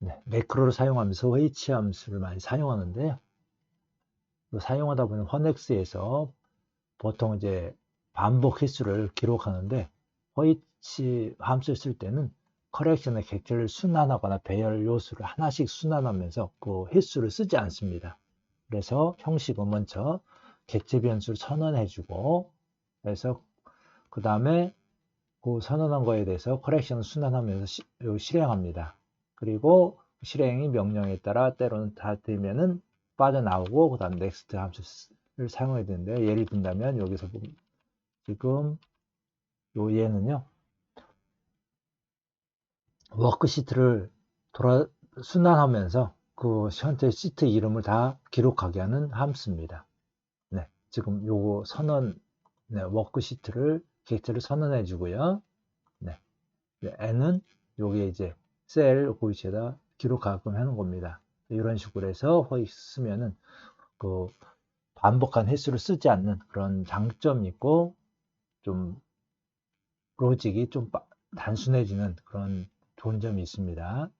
네, 매크로를 사용하면서 h 함수를 많이 사용하는데요. 또 사용하다 보면 허넥스에서 보통 이제 반복 횟수를 기록하는데 h 함수를 쓸 때는 커렉션의 객체를 순환하거나 배열 요소를 하나씩 순환하면서 그 횟수를 쓰지 않습니다. 그래서 형식은 먼저 객체 변수를 선언해주고 그래서 그 다음에 그 선언한 거에 대해서 커렉션을 순환하면서 시, 실행합니다. 그리고 실행이 명령에 따라 때로는 다 되면은 빠져나오고 그 다음 next 함수를 사용해야 되는데 예를 든다면 여기서 보면 지금 요 얘는요 워크시트를 돌아 순환하면서 그 현재 시트 이름을 다 기록하게 하는 함수입니다. 네, 지금 요거 선언 네, 워크시트를 객체를 선언해 주고요. 네, 네, n은 여기에 이제 셀 고위치에다 기록하게끔 하는 겁니다. 이런 식으로 해서 쓰면은 그 반복한 횟수를 쓰지 않는 그런 장점이 있고 좀 로직이 좀 단순해지는 그런 좋은 점이 있습니다.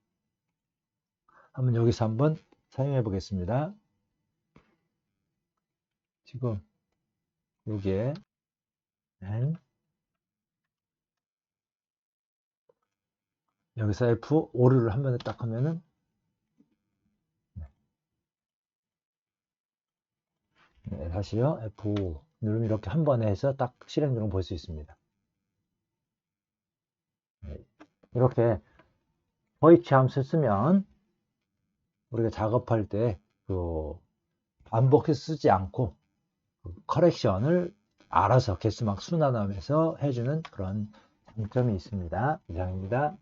한번 여기서 한번 사용해 보겠습니다. 지금 여기에 n 여기서 F5를 한 번에 딱 하면은 네, 다시요 F5 누르면 이렇게 한 번에 해서 딱 실행되는 볼수 있습니다. 네, 이렇게 허이치 함수 쓰면 우리가 작업할 때 그 반복해서 쓰지 않고 그 커렉션을 알아서 개수막 순환하면서 해주는 그런 장점이 있습니다. 이상입니다.